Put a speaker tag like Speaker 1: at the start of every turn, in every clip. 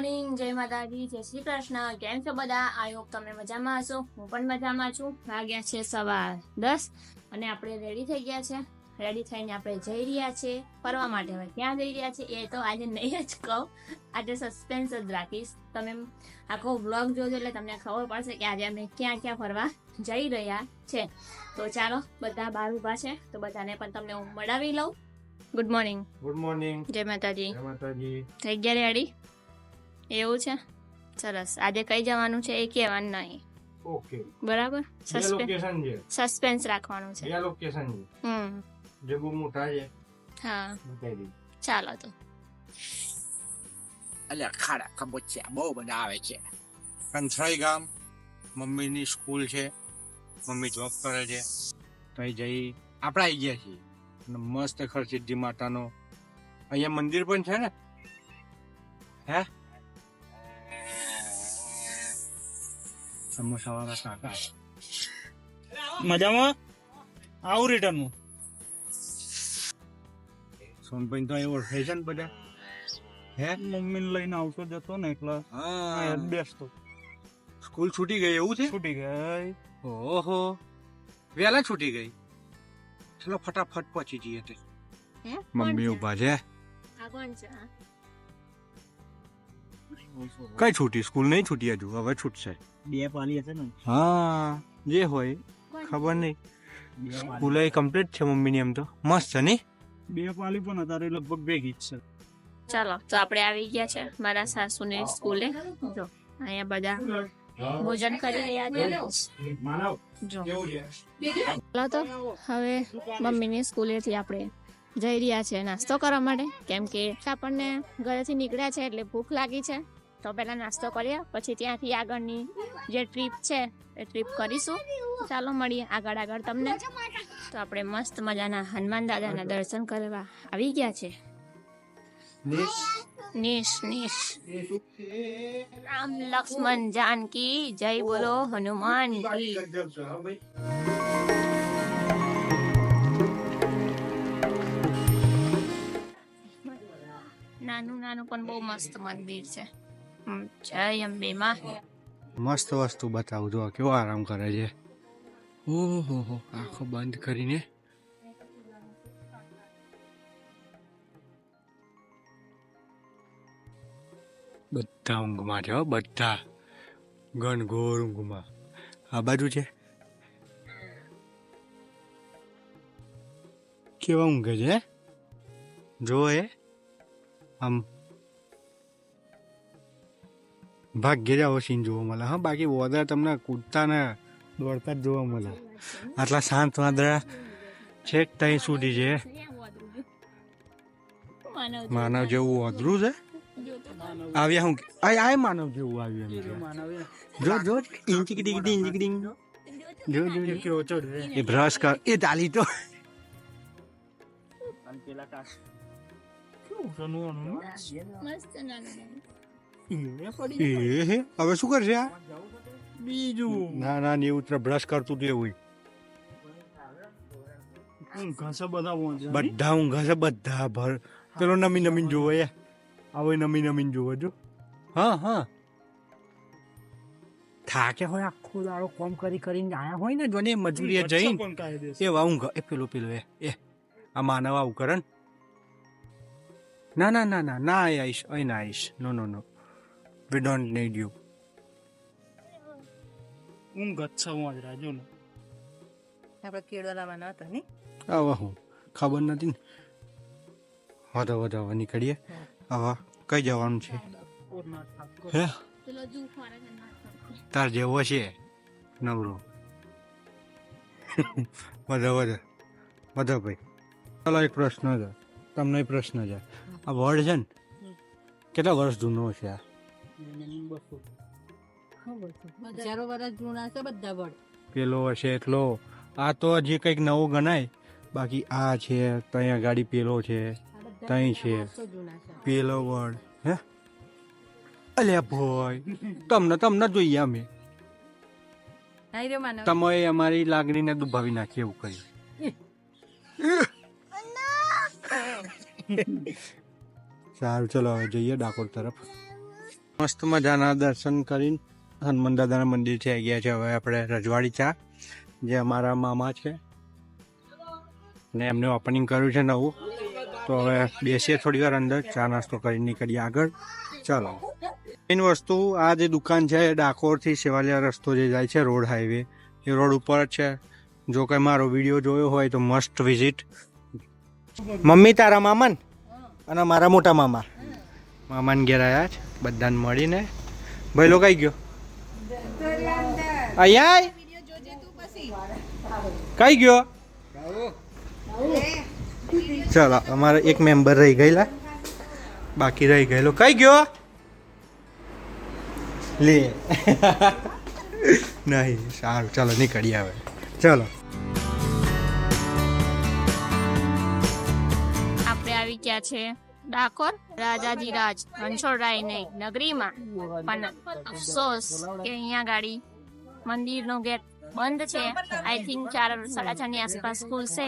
Speaker 1: Morning જય માતાજી જય શ્રી કૃષ્ણ. કેમ છો બધા? આઈ હોપ તમે મજામાં હશો. હું પણ મજામાં છું. વાગ્યા છે સવાર દસ અને આપણે રેડી થઈ ગયા છે. રેડી થઈને આપણે જઈ રહ્યા છે. ફરવા માટે હવે ક્યાં જઈ રહ્યા છે એ તો આજે નહીં જ કહું. આજે સસ્પેન્સ જ રાખીશ. તમે આખો વ્લોગ જોજો એટલે તમને ખબર પડશે કે આજે અમે ક્યાં ક્યાં ફરવા જઈ રહ્યા છે. તો ચાલો બધા બાર ઊભા છે. તો બધાને પણ તમને હું મળાવી લઉં. ગુડ મોર્નિંગ
Speaker 2: ગુડ મોર્નિંગ
Speaker 1: જય માતાજી.
Speaker 2: જય માતાજી.
Speaker 1: થઈ ગયા રેડી. એવું છે? સરસ. આજે કઈ જવાનું છે એ કહેવાનું નહીં.
Speaker 2: ઓકે.
Speaker 1: બરાબર? સસ્પેન્સ
Speaker 2: લોકેશન છે.
Speaker 1: સસ્પેન્સ રાખવાનું છે.
Speaker 2: બે લોકેશન છે.
Speaker 1: હમ.
Speaker 2: જે બહુ મોટા છે.
Speaker 1: હા. ચાલો તો.
Speaker 3: અલ્યા ખાડા કંબોચિયા બહુ બધા આવે છે.
Speaker 4: કંથરાઈ ગામ મમ્મીની સ્કૂલ છે. મમ્મી જોબ કરે છે. તો અહીં જઈ આપણે આવી ગયા છીએ અને મસ્ત ખરસિદ્ધિ માતાનો. અહીંયા મંદિર પણ છે ને? હે? સમોસા વાળા કાકા
Speaker 5: મજામાં? આવું રિટર્નમાં
Speaker 4: સોનભાઈ તો એવો છે ને બધા. હે?
Speaker 5: મમ્મીને લઈને આવતો જતો ને એટલે
Speaker 4: હા.
Speaker 5: બેસતો.
Speaker 4: સ્કૂલ છૂટી ગઈ એવું છે?
Speaker 5: છૂટી ગઈ.
Speaker 4: ઓહો. વહેલા છૂટી ગઈ. ચલો ફટાફટ પહોંચી જઈએ તે. મમ્મી?
Speaker 1: ઊભા છે?
Speaker 4: આગળ છે? કઈ છૂટી? સ્કૂલ નહીં છૂટી હજુ હવે છૂટશે.
Speaker 5: બે પાલી હશે ને?
Speaker 4: હા જે હોય ખબર નહીં. સ્કૂલ એ કમ્પ્લીટ છે મમ્મીની એમ તો. મસ્ત છે નહીં?
Speaker 5: બે પાલી પણ અત્યારે લગભગ ભેગી જ છે.
Speaker 1: ચાલો તો આપણે આવી ગયા છે મારા સાસુની સ્કૂલે. જો અહીંયા બધા ભોજન કરી રહ્યા છે. જો. ચાલો તો હવે મમ્મીની સ્કૂલેથી આપણે જઈ રહ્યા છે નાસ્તો કરવા માટે. કેમ કે આપણને ઘરેથી નીકળ્યા છે એટલે ભૂખ લાગી છે. તો પહેલા નાસ્તો કરીએ પછી ત્યાંથી આગળની જે ટ્રીપ છે એ ટ્રીપ કરીશું. ચાલો મળીએ આગળ આગળ તમને. તો આપણે મસ્ત મજાના હનુમાન દાદાના દર્શન કરવા આવી ગયા છે. નિશ. નિશ રામ લક્ષ્મણ જાનકી જય બોલો હનુમાન નાનું નાનું પણ બહુ મસ્ત મંદિર છે. જય અંબે માં.
Speaker 4: મસ્ત વસ્તુ બતાવું, જો કેવો આરામ કરે છે. ઓહો, હો, આંખો બંધ કરીને. બધા ઊંઘમાં છે બધા. ઘનઘોર ઊંઘમાં. આ બાજુ છે. કેવા ઊંઘે છે? જો એ. આમ ભાગ્ય જ સીન જોવા મળે. હા, બાકી વોદરા તમને કૂદતા દોડતા જ જોવા મળે. આટલા શાંત વાદળા છેક ત્યાં સુધી છે. માનવ જેવું અધરું છે? આવ્યા હું આ આ માનવ જેવું આવ્યું જો જો ઇંચિક ડીંગ ઇંચિક ડીંગ જો જો કે
Speaker 5: કેવો
Speaker 4: એ બ્રશ કર એ ચાલી તો.
Speaker 5: પેલા કાક
Speaker 4: હવે શું કરશે આ?
Speaker 5: બીજું
Speaker 4: ના ના ને એવું બ્રશ કરતું હતું એવું
Speaker 5: બધા
Speaker 4: ઊંઘા છે બધા ભર. પેલો નમી નમીન જોવે એ. હવે નમી નમીન જોવે જો. હા હા. થાકે હોય આખો દાડો કોમ કરી કરીને આયા હોય ને જોને મજૂરીએ જઈને એવા ઊંઘ એ પેલો પેલો એ એ. આ માનવ આવું કરે ને. ના ના ના ના ના આઈ આઈશ અહીં ના આઈશ. No no no we don't need you
Speaker 5: ઊંઘ જ હું આજ જો ને.
Speaker 6: આપણે કેળો લાવવાના હતા ને?
Speaker 4: આવા હું. ખબર નથી ને. વધો વધો હવે નીકળીએ. આવા કઈ જવાનું છે? હે. તાર જેવો છે નવરો. વધો વધો. વધો ભાઈ. ચાલો એક પ્રશ્ન છે. તમને પ્રશ્ન છે. આ વર્ડ છે ને કેટલા વર્ષ જૂનો છે આ?
Speaker 6: હજારો વર્ષ જૂના છે બધા વડ.
Speaker 4: પેલો હશે એટલો. આ તો હજી કંઈક નવો ગણાય. બાકી આ છે ત્યાં ગાડી પેલો છે ત્યાં છે.
Speaker 6: વર્ષો
Speaker 4: પેલો વર્ડ હે? અલ્યા ભાઈ તમને તમને જોઈએ અમે. તમે અમારી લાગણીને દુભાવી નાખી એવું કર્યું. સારું, ચલો હવે જઈએ ડાકોર તરફ. મસ્ત મજાના દર્શન કરીને હનુમાન દાદાના મંદિરથી છે ગયા છે. હવે આપણે રજવાડી ચા, જે અમારા મામા છે. ને એમને ઓપનિંગ કર્યું છે નવું. તો હવે બેસીએ થોડી વાર અંદર, ચા નાસ્તો કરી નીકળીએ આગળ. ચાલો. મેઇન વસ્તુ, આ જે દુકાન છે એ ડાકોરથી સેવાલિયા રસ્તો જે જાય છે, રોડ હાઈવે એ રોડ ઉપર છે. જો કંઈ મારો વીડિયો જોયો હોય તો મસ્ટ વિઝિટ મમ્મી, તારા મામાન? અને મારા મોટા મામા. મામાને ઘેર આવ્યા છે બધાને મળીને. ભાઈ લોકો કઈ ગયો અહીંયા આય. કઈ ગયો? ચલો અમારે એક મેમ્બર રહી ગયેલા. બાકી રહી ગયેલો. કઈ ગયો? લે. નહીં સારું ચલો નીકળીએ આવે ચાલો.
Speaker 1: આપણે છે. ડાકોર રાજાજી રાજ રણછોડરાય ને નગરીમાં. પણ અફસોસ કે અહીંયા ગાડી મંદિરનો ગેટ બંધ છે. આઈ થિંક ચાર સાડા ચારની આસપાસ ખુલશે.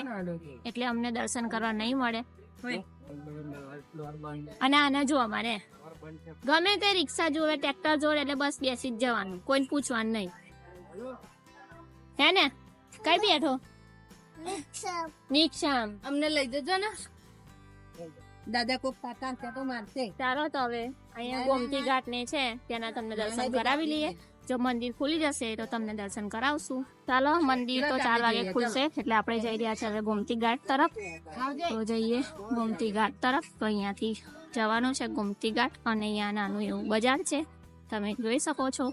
Speaker 1: એટલે અમને દર્શન કરવા નહીં મળે. અને આના જો અમારે. ગમે તે રિક્ષા જોવે ટ્રેક્ટર જોડે એટલે બસ બેસી જ જવાનું. કોઈને પૂછવાનું નહીં. હે ને? કઈ બેઠો? નિક્ષામ.
Speaker 6: અમને લઈ જજો ને. દાદા કોક કાકા ત્યાં તો મારશે.
Speaker 1: ચાલો તો હવે અહીંયા ગોમતી ઘાટ ને છે. ત્યાંના તમને દર્શન કરાવી લઈએ. જો મંદિર ખુલી જશે તો તમને દર્શન કરાવશું. ચાલો મંદિર તો ચાર વાગે ખુલશે. એટલે આપણે જઈ રહ્યા છે હવે ગોમતી ઘાટ તરફ. તો જઈએ ગોમતી ઘાટ તરફ. તો અહીંયાથી જવાનું છે ગોમતી ઘાટ અને અહીંયા નાનું એવું બજાર છે. તમે જોઈ શકો છો.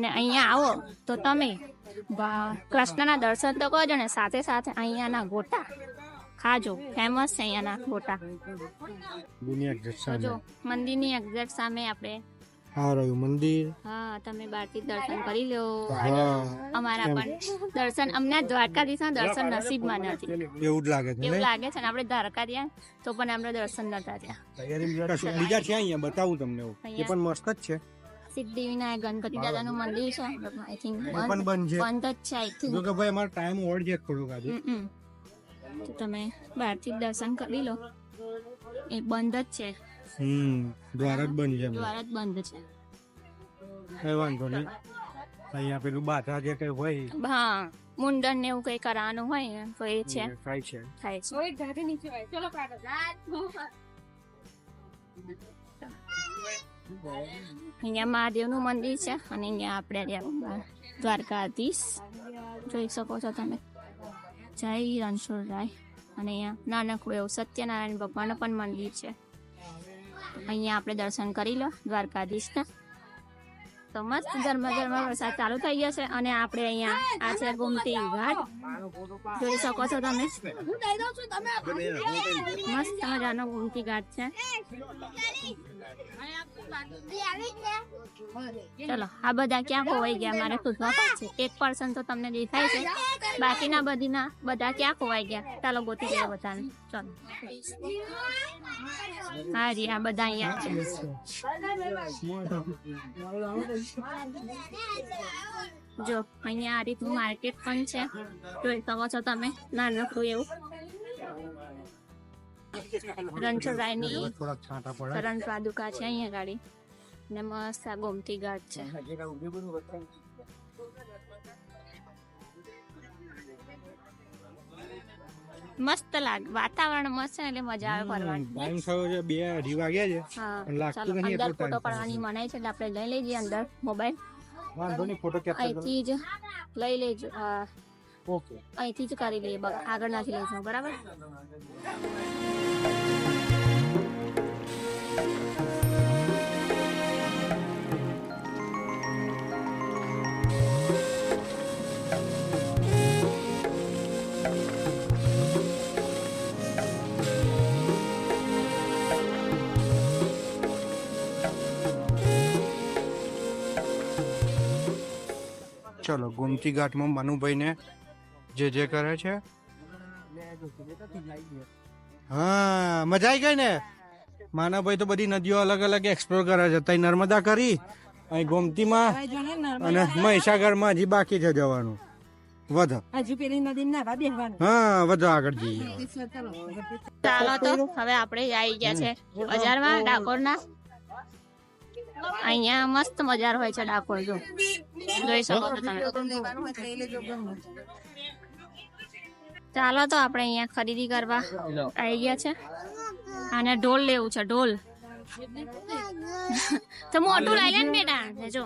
Speaker 1: ને અહીંયા આવો તો તમે કૃષ્ણના દર્શન તો કરજો ને સાથે સાથે અહીંયાના ગોટા. ખાજો ફેમસ છે અહીંયાના ગોટા
Speaker 4: દુનિયા
Speaker 1: તો
Speaker 4: સામે.
Speaker 1: જો મંદિરની એક્ઝેક્ટ સામે આપણે
Speaker 4: હા રહ્યું મંદિર.
Speaker 1: હા તમે બહારથી દર્શન કરી લો. અમારા પણ દર્શન અમને દ્વારકાધીશના દર્શન નસીબમાં નથી.
Speaker 4: એવું જ લાગે છે
Speaker 1: એવું લાગે છે ને આપણે દ્વારકા ગયા તો પણ આપણે દર્શન નતા થયા.
Speaker 4: બીજા છે અહીંયા? બતાવું તમને. એ પણ મસ્ત જ છે.
Speaker 1: સિદ્ધિવિનાયક ગણપતિ દાદાનું મંદિર છે. આઈ થિંક
Speaker 4: બંધ
Speaker 1: જ છે આઈ થિંક
Speaker 4: જો કે ભાઈ અમારો ટાઈમ ઓડ છે થોડુંક આજે.
Speaker 1: તો તમે બહારથી દર્શન કરી લો. એ બંધ જ છે.
Speaker 4: હમ દ્વાર જ બંધ છે
Speaker 1: દ્વાર જ બંધ છે.
Speaker 4: કઈ વાંધો નહીં. અહીંયા પેલું બાધા જે કઈ હોય.
Speaker 1: હા મુંડન ને એવું કઈ કરવાનું હોય તો એ છે.
Speaker 4: થાય છે.
Speaker 1: થાય છે. અહીંયા મહાદેવનું મંદિર છે અને અહીંયા આપણે દ્વારકાધીશ. જોઈ શકો છો તમે. જય રણછોડરાય અને અહીંયા નાનકડું એવું સત્યનારાયણ ભગવાનનું પણ મંદિર છે. અહીંયા આપણે દર્શન કરી લો, દ્વારકાધીશના. તો મસ્ત ગરમા ગરમા વરસાદ ચાલુ થઈ ગયો છે અને આપણે અહીંયા આ છે ગુમતી ઘાટ જોઈ શકો છો તમે. મસ્ત મજાનો ગુમતી ઘાટ છે. ચલો આ બધા ક્યાં ખોવાઈ ગયા? મારે શોધવા પડશે એક પર્સન તો તમને દેખાય છે. બાકીના બધીના બધા ક્યાં ખોવાઈ ગયા? ચાલો ગોતી ગયા બધાને. ચલો. આ બધા અહીંયા છે. જો અહીંયા આ રીતનું માર્કેટ પણ છે. જોઈ શકો છો તમે નાનકડું એવું. રણછોડરાયની
Speaker 4: છાંટા
Speaker 1: પાદુકા છે અહીંયા ગાડી. ને મસ્ત આ ગોમતી ગાઢ છે. મસ્ત લાગે વાતાવરણ મસ્ત છે એટલે મજા આવે ફરવાની.
Speaker 4: ટાઈમ થયો છે બે અઢી વાગ્યા છે.
Speaker 1: હા
Speaker 4: પણ લાગતું નથી
Speaker 1: અંદર ફોટો પાડવાની મનાય છે એટલે આપણે લઈ લઈએ અંદર મોબાઈલ
Speaker 4: વાંધો નહીં ફોટો કેપ્ચર
Speaker 1: અહીંથી જ લઈ લેજો
Speaker 4: ઓકે
Speaker 1: અહીંથી જ કરી લઈએ આગળ નથી લઈશું બરાબર?
Speaker 4: ચલો ગોમતી ઘાટમાં મનુભાઈને જે જે કરે છે. હા મજા આવી ગઈ ને? માનાભાઈ તો બધી નદીઓ અલગ અલગ એક્સપ્લોર કરે છે. તઈ નર્મદા કરી અહીં ગોમતીમાં અને મહીસાગરમાં હજી બાકી છે જવાનું. વધો.
Speaker 6: હજુ પેલી નદી નાવા બેહવાનું.
Speaker 4: હા વધો આગળ જઈએ.
Speaker 6: ચાલો.
Speaker 1: ચાલો તો હવે આપણે આવી ગયા છે. બજારમાં ડાકોરના અહીંયા મસ્ત મજાર હોય છે ડાકોર જો. જોઈ શકો છો તમે. ચાલો તો આપણે અહીંયા ખરીદી કરવા આવી ગયા છે. અને ઢોલ લેવું છે, ઢોલ. તો મોટું લઈ લે ને બેટા જો,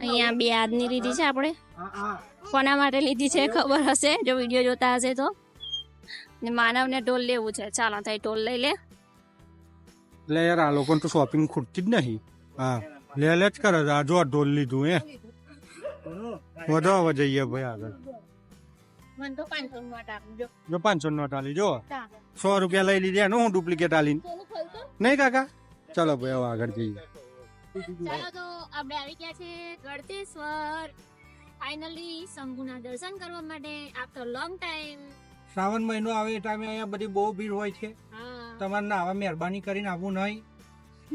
Speaker 1: અહીંયા બે આજની લીધી છે આપણે. કોના માટે લીધી છે ખબર હશે? જો વીડિયો જોતા હશે તો. માનવને ઢોલ લેવું છે. ચાલો તો ઢોલ લઈ લે.
Speaker 4: એટલે યાર, આ લોકો તો શોપિંગ ખૂટતી જ નહીં. હા. લે લે જ કરે આ જો ઢોલ લીધું એ વધો હવે જઈએ ભાઈ આગળ. જો પાંચસો નોટ આલી જો. સો રૂપિયા લઈ લીધી એનું હું ડુપ્લિકેટ આલી નહીં કાકા? ચલો ભાઈ હવે આગળ જઈએ.
Speaker 1: ચાલો તો આપણે આવી ગયા છે ગળતેશ્વર. ફાઇનલી શંભુના દર્શન કરવા માટે આફ્ટર લોંગ ટાઈમ
Speaker 4: શ્રાવણ મહિનો આવે એ ટાઈમે અહીંયા બધી બહુ ભીડ હોય છે. તમારે નાવા મહેરબાની કરીને આવવું નહીં.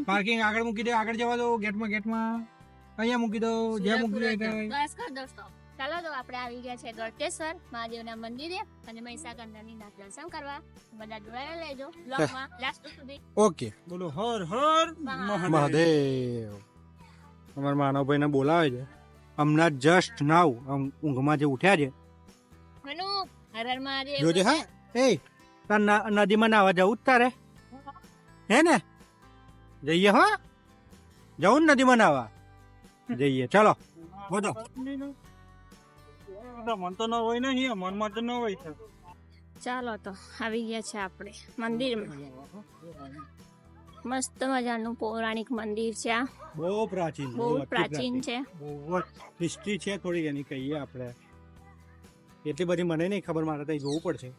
Speaker 4: પાર્કિંગ આગળ મૂકી દે આગળ જવા દો ગેટમાં ગેટમાં અહીંયા મૂકી દો જ્યાં મૂકી દો ત્યાં.
Speaker 1: બસ કર દોસ્તો ચાલો તો આપણે આવી ગયા છે ગળતેશ્વર મહાદેવના મંદિરે અને મહીસાગરની ના દર્શન કરવા. બધા જોડાયેલા લેજો બ્લોગમાં લાસ્ટ સુધી.
Speaker 4: ઓકે
Speaker 5: બોલો હર હર
Speaker 1: મહાદેવ.
Speaker 4: અમારા માનવભાઈને બોલાવે છે. હમણાં જસ્ટ નાવ ઊંઘમાં જે ઉઠ્યા છે.
Speaker 1: મનુ હર હર મહાદેવ.
Speaker 4: જોજે હા. એ તાર નદીમાં નાવા જવું જ તારે. હે ને? જઈએ હા. જવું નથી મનાવા નાવા જઈએ. ચલો. વધો
Speaker 5: મન તો ન હોય ને અહીંયા. મનમાં તો ન હોય છે
Speaker 1: ચાલો તો આવી ગયા છે આપણે. મંદિરમાં. મસ્ત મજાનું પૌરાણિક મંદિર છે આ.
Speaker 4: બહુ પ્રાચીન
Speaker 1: બહુ પ્રાચીન. છે.
Speaker 4: બહુ હિસ્ટ્રી છે થોડી એની કહીએ આપણે. એટલી બધી મને નહીં ખબર મારે ત્યાં જોવું પડશે.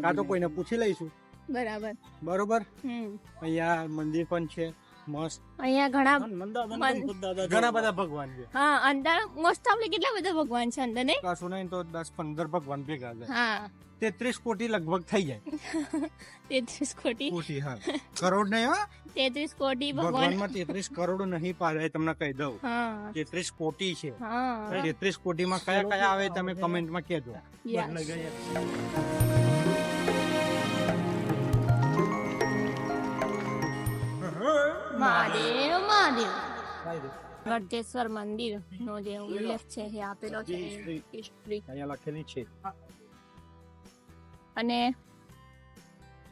Speaker 4: કાં તો કોઈને પૂછી લઈશું.
Speaker 1: બરાબર.
Speaker 4: બરોબર?
Speaker 1: હમ.
Speaker 4: અહીંયા મંદિર પણ છે મસ્ત.
Speaker 1: અહીંયા ઘણા
Speaker 4: ઘણા બધા ભગવાન છે.
Speaker 1: હા અંદર મોસ્ટ ઓફલી કેટલા બધા ભગવાન છે અંદર ને
Speaker 4: કશું નહીં તો દસ પંદર ભગવાન ભેગા છે
Speaker 1: હા.
Speaker 4: તેત્રીસ કોટી લગભગ થઈ જાય.
Speaker 1: તેત્રીસ કોટી.
Speaker 4: કોટી હા. કરોડ નહીં હા?
Speaker 1: તેત્રીસ કોટી ભગવાન.
Speaker 4: ભગવાનમાં તેત્રીસ કરોડ નહીં પાડે તમને કહી દઉં. તેત્રીસ કોટી છે.
Speaker 1: હા.
Speaker 4: તેત્રીસ કોટીમાં કયા કયા આવે તમે કમેન્ટમાં કહેજો.
Speaker 1: ગઢેશ્વર મંદિર નો જે ઉલ્લેખ છે એ આપેલો છે હિસ્ટ્રી
Speaker 4: અહીંયા લખેલી છે
Speaker 1: અને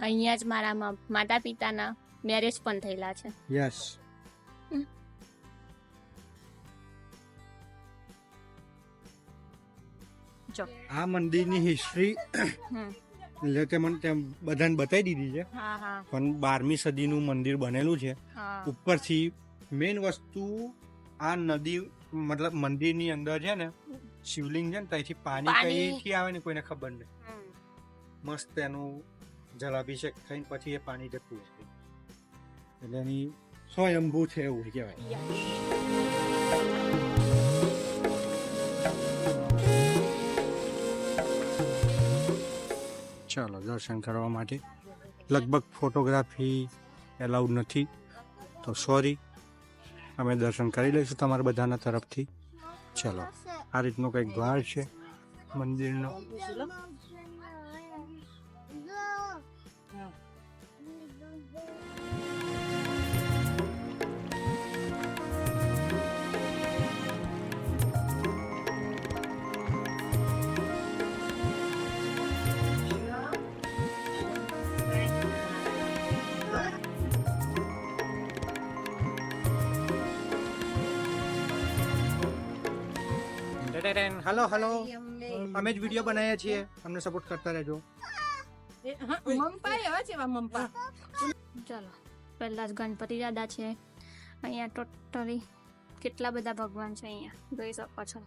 Speaker 1: અહીંયા જ મારા માતા પિતાના મેરેજ પણ થયેલા છે
Speaker 4: યસ
Speaker 1: જો
Speaker 4: આ મંદિરની હિસ્ટ્રી એટલે તે મને તેમ બધાને બતાવી દીધી છે.
Speaker 1: હા હા
Speaker 4: પણ બારમી સદીનું મંદિર બનેલું છે. ઉપરથી મેઇન વસ્તુ આ નદી મતલબ મંદિરની અંદર છે ને શિવલિંગ છે ને ત્યાંથી પાણી કઈથી આવે ને કોઈને ખબર નહીં. મસ્ત એનું જલાભિષેક થઈને પછી એ પાણી જતું છે. એટલે એની સ્વયંભૂ છે એવું કહેવાય. ચાલો દર્શન કરવા માટે. લગભગ ફોટોગ્રાફી એલાઉડ નથી. તો સોરી. અમે દર્શન કરી લઈશું તમારા બધાના તરફથી. ચલો. આ રીતનો કંઈક દ્વાર છે મંદિરનો. હલો હલો અમે જ વીડિયો બનાવ્યા છીએ. અમને સપોર્ટ કરતા રહેજો.
Speaker 6: મમ્પા એવા છે મમ્પા.
Speaker 1: ચાલો પહેલા જ ગણપતિ દાદા છે. અહીંયા ટોટલી કેટલા બધા ભગવાન છે અહીંયા? જોઈ શકો છો.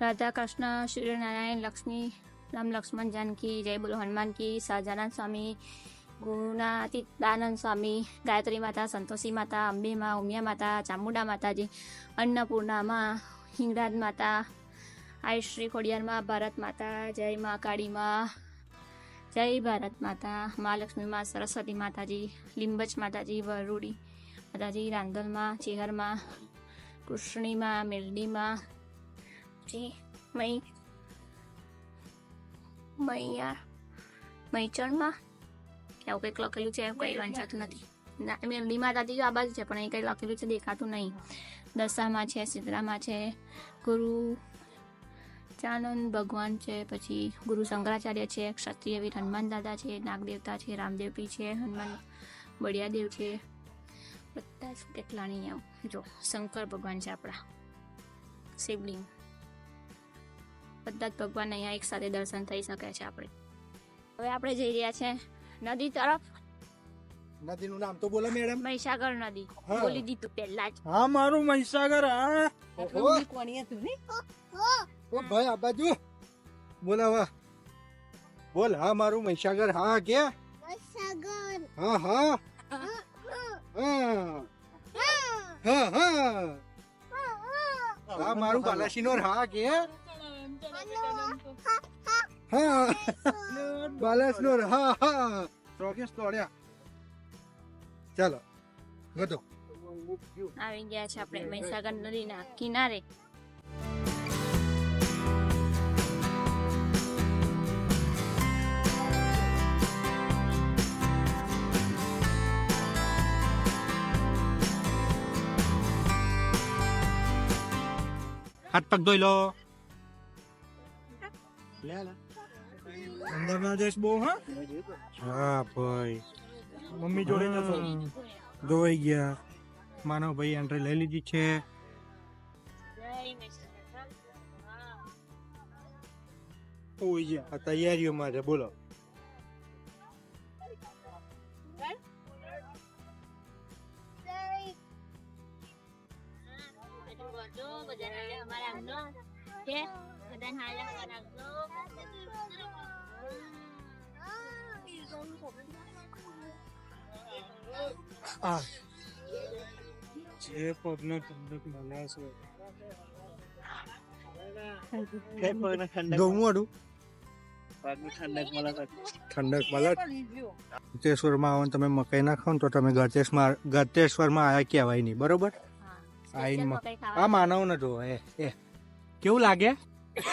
Speaker 1: રાધા કૃષ્ણ સૂર્યનારાયણ લક્ષ્મી રામ લક્ષ્મણ જાનકી, જય બોલો હનુમાન કી સહજાનંદ સ્વામી ગુણાતીતાનંદ સ્વામી, ગાયત્રી માતા, સંતોષી માતા, અંબે માં, ઉમિયા માતા, ચામુંડા માતાજી અન્નપૂર્ણામાં હિંગરાજ માતા આયુશ્રી શ્રી ખોડિયાર ભારત માતા, જય મા કાળી મા, જય ભારત માતા, મા લક્ષ્મી મા, સરસ્વતી માતાજી લીંબચ માતાજી, વરુડી માતાજી રાંદલમાં ચેહરમાં કૃષ્ણીમાં મેલડીમાં પછી મઈ મૈયા. મૈચણમાં? આવું કંઈક લખેલું છે કંઈ વાંચાતું નથી. ના મેલડી દાદી આ બાજુ છે પણ અહીં કંઈ લખેલું છે દેખાતું નહીં. દશામાં છે સિદ્રામાં છે ગુરુ ચાનંદ ભગવાન છે પછી ગુરુ શંકરાચાર્ય છે ક્ષત્રિય વીર હનુમાન દાદા છે નાગદેવતા છે રામદેવપી છે હનુમાન બળિયાદેવ છે. બધા જ કેટલાની આમ જો શંકર ભગવાન છે આપણા. શિવલિંગ. બધા જ ભગવાન અહીંયા એક સાથે દર્શન થઈ શકે છે આપણે. હવે આપણે જઈ રહ્યા છે નદી તરફ.
Speaker 4: નદીનું નામ તો બોલો મેડમ.
Speaker 1: મહીસાગર નદી.
Speaker 4: હા.
Speaker 1: બોલી દીધું પહેલા જ.
Speaker 5: હા મારું મહીસાગર હા.
Speaker 6: કોણીએ તું ને?
Speaker 4: ઓ ભાઈ આ બાજુ. બોલાવા બોલ હા મારું મહીસાગર હા કે? હા હા. હા. હા હા. હા મારું બાલાસીનો હા કે? હા. બાલાસનો હા હા. રોકેશ તોડ્યા ચાલો વધો.
Speaker 1: આવી ગયા છે આપણે મહીસાગર નદીના કિનારે.
Speaker 4: હાથ પગ ધોઈ લો.
Speaker 5: અંદરના દેશ બહુ હા?
Speaker 4: હા ભાઈ.
Speaker 5: મમ્મી જોડે જતો
Speaker 4: ધોવાઈ ગયા. માનવ ભાઈ એન્ટ્રી લઈ લીધી છે. આ તૈયારીઓમાં છે બોલો.
Speaker 5: આ જે પગનો ઠંડક મળે છે.
Speaker 4: ધોવું અડું
Speaker 5: ઠંડક મળે
Speaker 4: ઠંડક મળે ગળતેશ્વરમાં આવો તમે મકાઈ ના ખાઓ ને તો તમે ગળતેશ્વરમાં ગળતેશ્વરમાં આયા કહેવાય નહીં બરોબર? આઈને મ- આ માનવ ન જો એ એ. કેવું લાગે?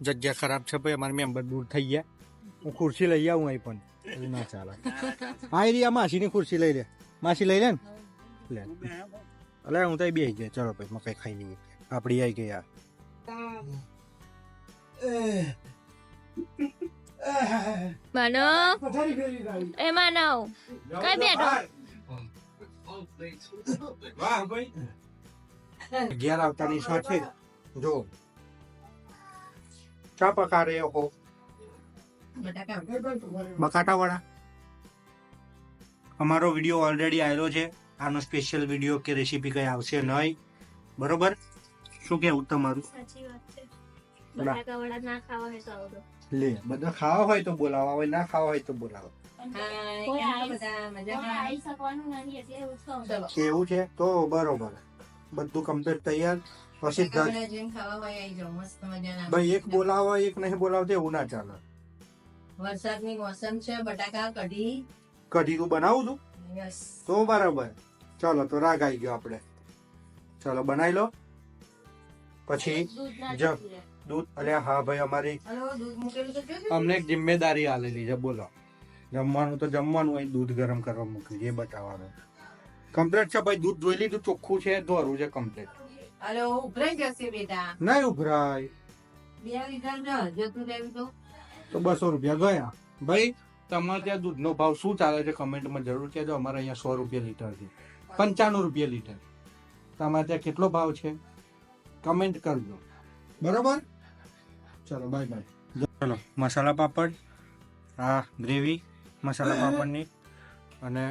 Speaker 4: જગ્યા ખરાબ છે ભાઈ અમારા મેમ્બર દૂર થઈ ગયા. હું ખુરશી લઈ આવું અહીં પણ. ના ચાલે. હા એ આ માસીની ખુરશી લઈ લે. માસી લઈ લે ને? લે. અલે હું તો બેસી ગયા. ચલો ભાઈ મકાઈ ખાઈ લઈએ. આપડી આવી ગયા
Speaker 1: માનવ એ માનવ કઈ બેઠો?
Speaker 4: ઘેર આવતાની સાથે જો. ચા પકારે હો
Speaker 6: બટાકા
Speaker 4: બકાટા વાળા અમારો વીડિયો ઓલરેડી આવેલો છે. આનો સ્પેશિયલ વીડિયો કે રેસીપી કઈ આવશે નહીં. બરોબર? શું કેવું તમારું?
Speaker 1: વડા
Speaker 4: લે બધા ખાવા હોય તો બોલાવા. હોય ના ખાવા હોય તો બોલાવા.
Speaker 1: કોઈ
Speaker 6: હા
Speaker 1: આવી-
Speaker 6: બધા
Speaker 1: કોઈ
Speaker 6: મજામાં
Speaker 1: આવી શકવાનું નથી એટલે એવું જ કહું.
Speaker 6: ચલો
Speaker 4: કેવું છે? તો બરોબર. બધું કમ્પ્લીટ તૈયાર. પછી ભાઈ એક બોલાવો એક નહીં બોલાવતો એવું ના ચાલે.
Speaker 6: વરસાદની મોસમ છે બટાકા કઢી.
Speaker 4: કઢી તું બનાવું છું તો બરાબર. ચલો તો રાગ આવી ગયો આપણે. ચલો બનાવી લો. પછી
Speaker 1: દૂધ ના
Speaker 4: દૂધ અલ્યા હા ભાઈ અમારી
Speaker 6: હલો દૂધ મૂકેલું તો જોજો
Speaker 4: અમને એક જિમ્મેદારી આલેલી છે બોલો. જમવાનું તો જમવાનું હોય દૂધ ગરમ કરવા મૂકી એ બતાવવાનું. કમ્પ્લેટ છે ભાઈ દૂધ જોઈ લીધું ચોખ્ખું છે ધોરું છે કમ્પ્લેટ
Speaker 6: હલો ઉભરાઈ જશે બેટા.
Speaker 4: નહીં ઉભરાય.
Speaker 6: બે લીટર જો રહેવું તો.
Speaker 4: તો બસો રૂપિયા ગયા. ભાઈ તમારે ત્યાં દૂધનો ભાવ શું ચાલે છે કમેન્ટમાં જરૂર કહેજો અમારે અહીંયા સો રૂપિયા લીટર છે. પંચાણું રૂપિયા લીટર. તમારે ત્યાં કેટલો ભાવ છે? કમેન્ટ કરજો. બરાબર? ચલો બાય બાય. ચલો મસાલા પાપડ હા ગ્રેવી મસાલા પાપડની. અને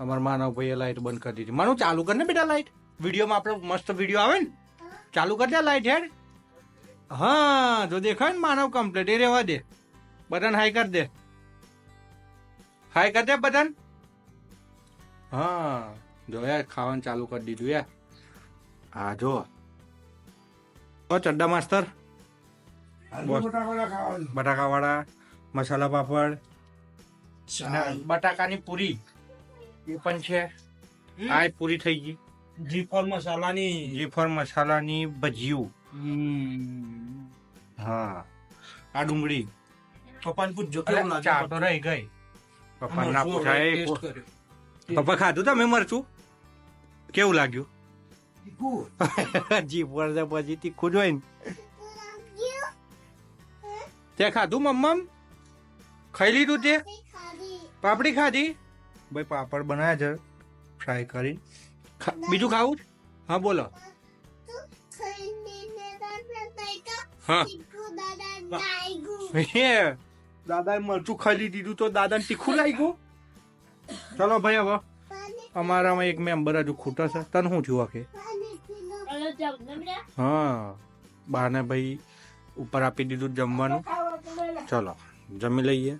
Speaker 4: અમારા માનવભાઈએ લાઈટ બંધ કરી દીધી. માનું ચાલુ કર ને બેટા લાઈટ. વિડીયોમાં આપણે મસ્ત વીડિયો આવે ને. ચાલુ કરી દે લાઈટ હેડ. હા જો દેખાય ને માનવ કમ્પ્લીટ એ રહેવા દે. બટન હાઈ કરી દે. હાઈ કર દે બટન. હા જો યાર ખાવાનું ચાલુ કરી દીધું યાર. હા જો. ચડ્ડા માસ્તર. બટાકાવાળા બટાકા વાળા મસાલા પાપડ અને બટાકાની પૂરી. એ પણ છે. આ પૂરી થઈ ગઈ.
Speaker 5: જીફર મસાલાની.
Speaker 4: જીફર મસાલાની ભજીયું. હા. આ ડુંગળી.
Speaker 5: પપ્પાને પૂછજો કેવું લાગે?
Speaker 4: ચા તો રહી ગઈ. પપ્પા ના પૂછાય. પપ્પા ખાધું તમે મરચું? કેવું લાગ્યું? જીભ વળશે પછી તીખું જોઈ ને. તે ખાધું મમ્મમ? ખાઈ લીધું તે? પાપડી ખાધી? ભાઈ પાપડ બનાવ્યા છે. ફ્રાય કરી. બીજું ખાવું? છે? હા બોલો. હા. હે. દાદાએ મરચું ખાઈ દીધું તો દાદાને તીખું લાગ્યું? ચલો ભાઈ હવે. અમારામાં એક મેમ્બર હજુ ખૂટે છે. તને શું થયું આખે? હા. બાને ભાઈ ઉપર આપી દીધું જમવાનું. ચલો જમી લઈએ.